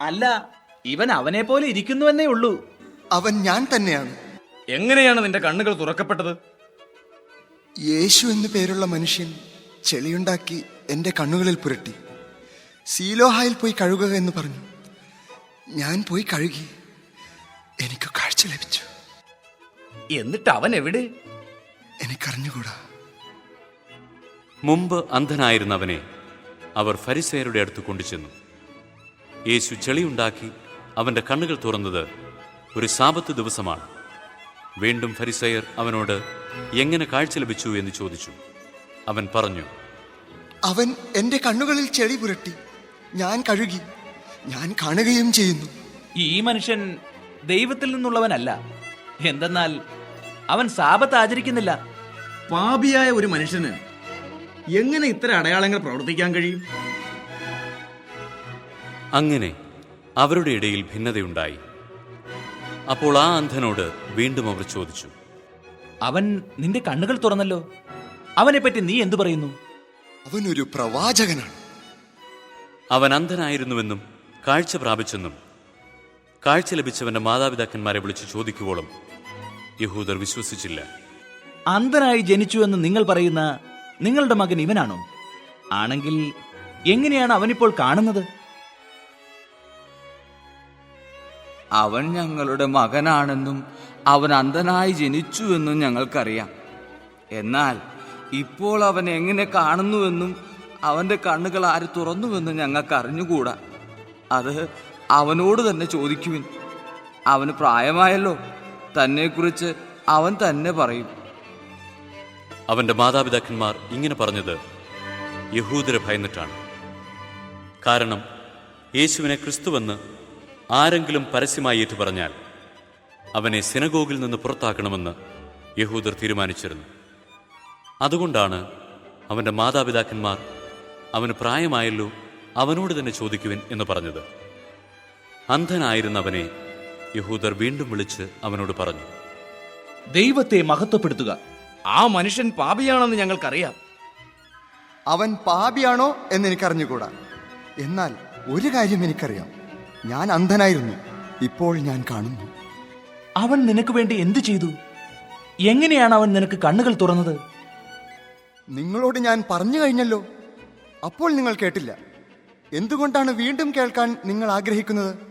[SPEAKER 4] അല്ല ഇവൻ അവനെ പോലെ ഇരിക്കുന്നുവെന്നേ ഉള്ളൂ.
[SPEAKER 9] അവൻ ഞാൻ തന്നെയാണ്.
[SPEAKER 7] എങ്ങനെയാണ് നിന്റെ കണ്ണുകൾ തുറക്കപ്പെട്ടത്?
[SPEAKER 9] യേശു എന്നു പേരുള്ള മനുഷ്യൻ ചെളിയുണ്ടാക്കി എന്റെ കണ്ണുകളിൽ പുരട്ടി. സീലോഹായിൽ പോയി കഴുകുക എന്ന് പറഞ്ഞു. ഞാൻ പോയി കഴുകി എനിക്ക് കാഴ്ച ലഭിച്ചു.
[SPEAKER 7] എന്നിട്ട് അവൻ എവിടെ
[SPEAKER 9] എനിക്കറിഞ്ഞുകൂടാ.
[SPEAKER 2] മുമ്പ് അന്ധനായിരുന്നവനെ അവർ ഫരിസേരുടെ അടുത്ത് കൊണ്ടുചെന്നു. യേശു ചെളിയുണ്ടാക്കി അവന്റെ കണ്ണുകൾ തുറന്നത് ഒരു സാപത്ത് ദിവസമാണ്. വീണ്ടും ഫരിസയർ അവനോട് എങ്ങനെ കാഴ്ച ലഭിച്ചു എന്ന് ചോദിച്ചു. അവൻ പറഞ്ഞു
[SPEAKER 9] അവൻ എന്റെ കണ്ണുകളിൽ ചെളി പുരട്ടി. ഞാൻ കഴുകി ഞാൻ കാണുകയും ചെയ്യുന്നു.
[SPEAKER 4] ഈ മനുഷ്യൻ ദൈവത്തിൽ നിന്നുള്ളവനല്ല. എന്തെന്നാൽ അവൻ സാപത്ത് ആചരിക്കുന്നില്ല.
[SPEAKER 7] പാപിയായ ഒരു മനുഷ്യന് എങ്ങനെ ഇത്തരം അടയാളങ്ങൾ പ്രവർത്തിക്കാൻ കഴിയും?
[SPEAKER 2] അങ്ങനെ അവരുടെ ഇടയിൽ ഭിന്നതയുണ്ടായി. അപ്പോൾ ആ അന്ധനോട് വീണ്ടും അവർ ചോദിച്ചു.
[SPEAKER 4] അവൻ നിന്റെ കണ്ണുകൾ തുറന്നല്ലോ. അവനെപ്പറ്റി നീ എന്തു പറയുന്നു?
[SPEAKER 9] അവനൊരു പ്രവാചകനാണ്.
[SPEAKER 2] അവൻ അന്ധനായിരുന്നുവെന്നും കാഴ്ച പ്രാപിച്ചെന്നും കാഴ്ച ലഭിച്ചവന്റെ മാതാപിതാക്കന്മാരെ വിളിച്ച് ചോദിക്കുവോളും യഹൂദർ വിശ്വസിച്ചില്ല.
[SPEAKER 4] അന്ധനായി ജനിച്ചു എന്ന് നിങ്ങൾ പറയുന്ന നിങ്ങളുടെ മകൻ ഇവനാണോ? ആണെങ്കിൽ എങ്ങനെയാണ് അവനിപ്പോൾ കാണുന്നത്?
[SPEAKER 5] അവൻ ഞങ്ങളുടെ മകനാണെന്നും അവൻ അന്ധനായി ജനിച്ചു എന്നും ഞങ്ങൾക്കറിയാം. എന്നാൽ ഇപ്പോൾ അവൻ എങ്ങനെ കാണുന്നുവെന്നും അവന്റെ കണ്ണുകൾ ആര് തുറന്നുവെന്നും ഞങ്ങൾക്ക് അറിഞ്ഞുകൂടാ അത് അവനോട് തന്നെ ചോദിക്കുവിൻ. അവന് പ്രായമായല്ലോ തന്നെക്കുറിച്ച് അവൻ തന്നെ പറയും.
[SPEAKER 2] അവന്റെ മാതാപിതാക്കന്മാർ ഇങ്ങനെ പറഞ്ഞത് യഹൂദരെ ഭയന്നിട്ടാണ്. കാരണം യേശുവിനെ ക്രിസ്തുവെന്ന് ആരെങ്കിലും പരസ്യമായി ഏറ്റു പറഞ്ഞാൽ അവനെ സിനഗോഗിൽ നിന്ന് പുറത്താക്കണമെന്ന് യഹൂദർ തീരുമാനിച്ചിരുന്നു. അതുകൊണ്ടാണ് അവന്റെ മാതാപിതാക്കന്മാർ അവന് പ്രായമായല്ലോ അവനോട് തന്നെ ചോദിക്കുവിൻ എന്ന് പറഞ്ഞത്. അന്ധനായിരുന്നവനെ യഹൂദർ വീണ്ടും വിളിച്ച് അവനോട് പറഞ്ഞു
[SPEAKER 4] ദൈവത്തെ മഹത്വപ്പെടുത്തുക.
[SPEAKER 7] ആ മനുഷ്യൻ പാപിയാണെന്ന് ഞങ്ങൾക്കറിയാം.
[SPEAKER 9] അവൻ പാപിയാണോ എന്ന് എനിക്കറിഞ്ഞുകൂടാ. എന്നാൽ ഒരു കാര്യം എനിക്കറിയാം. ഞാൻ അന്ധനായിരുന്നു. ഇപ്പോൾ ഞാൻ കാണുന്നു.
[SPEAKER 4] അവൻ നിനക്ക് വേണ്ടി എന്തു ചെയ്തു? എങ്ങനെയാണ് അവൻ നിനക്ക് കണ്ണുകൾ തുറന്നത്?
[SPEAKER 9] നിങ്ങളോട് ഞാൻ പറഞ്ഞു കഴിഞ്ഞല്ലോ. അപ്പോൾ നിങ്ങൾ കേട്ടില്ല. എന്തുകൊണ്ടാണ് വീണ്ടും കേൾക്കാൻ നിങ്ങൾ ആഗ്രഹിക്കുന്നത്?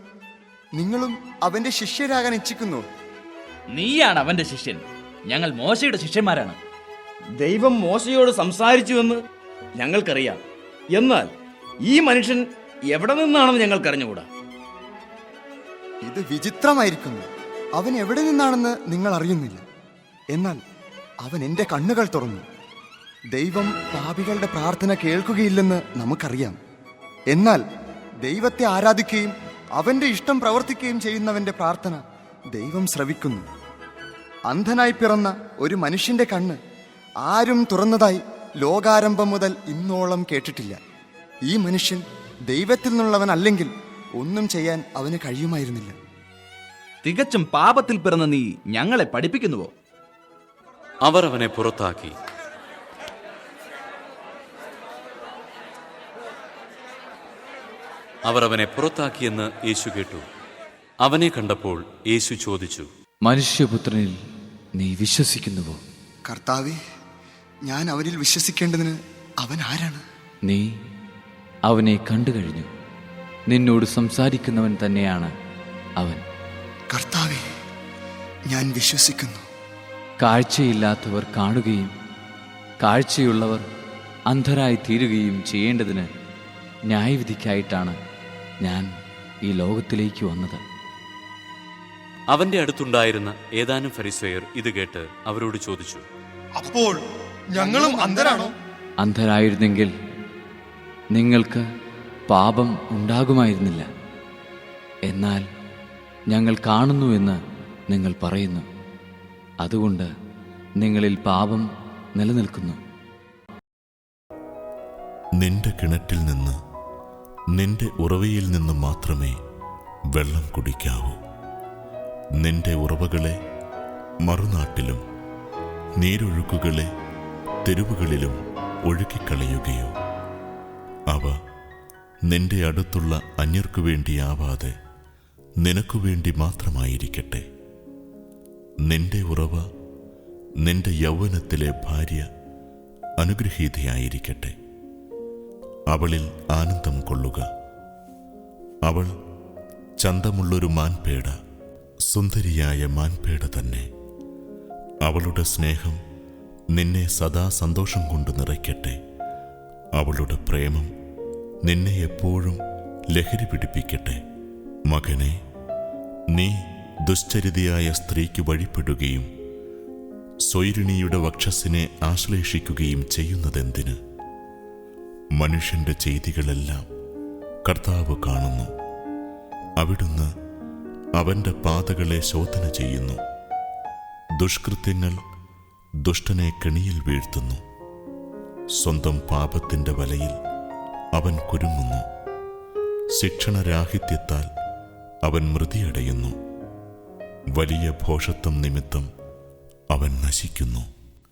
[SPEAKER 9] നിങ്ങളും അവന്റെ ശിഷ്യരാകാൻ ഇച്ഛിക്കുന്നു.
[SPEAKER 4] നീയാണ് അവന്റെ ശിഷ്യൻ. ഞങ്ങൾ മോശയുടെ ശിഷ്യന്മാരാണ്.
[SPEAKER 7] ദൈവം മോശയോട് സംസാരിച്ചുവെന്ന് ഞങ്ങൾക്കറിയാം. എന്നാൽ ഈ മനുഷ്യൻ എവിടെ നിന്നാണെന്ന് ഞങ്ങൾക്കറിഞ്ഞുകൂടാ?
[SPEAKER 9] ഇത് വിചിത്രമായിരിക്കുന്നു. അവൻ എവിടെ നിന്നാണെന്ന് നിങ്ങൾ അറിയുന്നില്ല. എന്നാൽ അവൻ എന്റെ കണ്ണുകൾ തുറന്നു. ദൈവം പാപികളുടെ പ്രാർത്ഥന കേൾക്കുകയില്ലെന്ന് നമുക്കറിയാം. എന്നാൽ ദൈവത്തെ ആരാധിക്കുകയും അവന്റെ ഇഷ്ടം പ്രവർത്തിക്കുകയും ചെയ്യുന്നവന്റെ പ്രാർത്ഥന ദൈവം ശ്രവിക്കുന്നു. അന്ധനായി പിറന്ന ഒരു മനുഷ്യന്റെ കണ്ണ് ആരും തുറന്നതായി ലോകാരംഭം മുതൽ ഇന്നോളം കേട്ടിട്ടില്ല. ഈ മനുഷ്യൻ ദൈവത്തിൽ നിന്നുള്ളവൻ അല്ലെങ്കിൽ ഒന്നും ചെയ്യാൻ അവന് കഴിയുമായിരുന്നില്ല.
[SPEAKER 4] തികച്ചും പാപത്തിൽ പിറന്ന നീ ഞങ്ങളെ പഠിപ്പിക്കുന്നുവോ?
[SPEAKER 2] അവർ അവനെ പുറത്താക്കി. അവർ അവനെ പുറത്താക്കിയെന്ന് യേശു കേട്ടു. അവനെ കണ്ടപ്പോൾ യേശു ചോദിച്ചു
[SPEAKER 5] മനുഷ്യപുത്രനിൽ നീ വിശ്വസിക്കുന്നുവോ?
[SPEAKER 9] കർത്താവെ ഞാൻ അവനിൽ വിശ്വസിക്കേണ്ടതിന് അവൻ ആരാണ്?
[SPEAKER 5] നീ അവനെ കണ്ടു കഴിഞ്ഞു നിന്നോട് സംസാരിക്കുന്നവൻ തന്നെയാണ് അവൻ.
[SPEAKER 9] കർത്താവെ ഞാൻ വിശ്വസിക്കുന്നു.
[SPEAKER 5] കാഴ്ചയില്ലാത്തവർ കാണുകയും കാഴ്ചയുള്ളവർ അന്ധരായി തീരുകയും ചെയ്യേണ്ടതിന് ന്യായവിധിക്കായിട്ടാണ് ഞാൻ ഈ ലോകത്തിലേക്ക് വന്നത്.
[SPEAKER 2] അവന്റെ അടുത്തുണ്ടായിരുന്ന ഏതാനും ഫരിസ്വയർ ഇത് കേട്ട് അവരോട് ചോദിച്ചു
[SPEAKER 9] അപ്പോൾ ഞങ്ങളും അന്ധരാണോ?
[SPEAKER 5] അന്ധരായിരുന്നെങ്കിൽ നിങ്ങൾക്ക് പാപം ഉണ്ടാകുമായിരുന്നില്ല. എന്നാൽ ഞങ്ങൾ കാണുന്നുവെന്ന് നിങ്ങൾ പറയുന്നു. അതുകൊണ്ട് നിങ്ങളിൽ പാപം നിലനിൽക്കുന്നു.
[SPEAKER 10] നിന്റെ കിണറ്റിൽ നിന്ന് നിന്റെ ഉറവയിൽ നിന്ന് മാത്രമേ വെള്ളം കുടിക്കാവൂ. നിന്റെ ഉറവകളെ മറുനാട്ടിലും നീരൊഴുക്കുകളെ തെരുവുകളിലും ഒഴുക്കിക്കളയുകയോ. അവ നിന്റെ അടുത്തുള്ള അന്യർക്കു വേണ്ടിയാവാതെ നിനക്കു വേണ്ടി മാത്രമായിരിക്കട്ടെ. നിന്റെ ഉറവ നിന്റെ യൗവനത്തിലെ ഭാര്യ അനുഗ്രഹീതയായിരിക്കട്ടെ. അവളിൽ ആനന്ദം കൊള്ളുക. അവൾ ചന്തമുള്ളൊരു മാൻപേട സുന്ദരിയായ മാൻപേട തന്നെ. അവളുടെ സ്നേഹം നിന്നെ സദാ സന്തോഷം കൊണ്ട് നിറയ്ക്കട്ടെ. അവളുടെ പ്രേമം നിന്നെ എപ്പോഴും ലഹരി പിടിപ്പിക്കട്ടെ. മകനെ നീ ദുശ്ചരിതയായ സ്ത്രീക്ക് വഴിപ്പെടുകയും സ്വൈരിണിയുടെ വക്ഷസിനെ ആശ്ലേഷിക്കുകയും ചെയ്യുന്നതെന്തിന്? മനുഷ്യന്റെ ചെയ്തികളെല്ലാം കർത്താവ് കാണുന്നു. അവിടുന്ന് അവന്റെ പാതകളെ ശോധന ചെയ്യുന്നു. ദുഷ്കൃത്യങ്ങൾ ദുഷ്ടനെ കെണിയിൽ വീഴ്ത്തുന്നു. സ്വന്തം പാപത്തിന്റെ വലയിൽ അവൻ കുരുങ്ങുന്നു. ശിക്ഷണരാഹിത്യത്താൽ അവൻ മൃതിയടയുന്നു. വലിയ ഭോഷത്വം നിമിത്തം അവൻ നശിക്കുന്നു.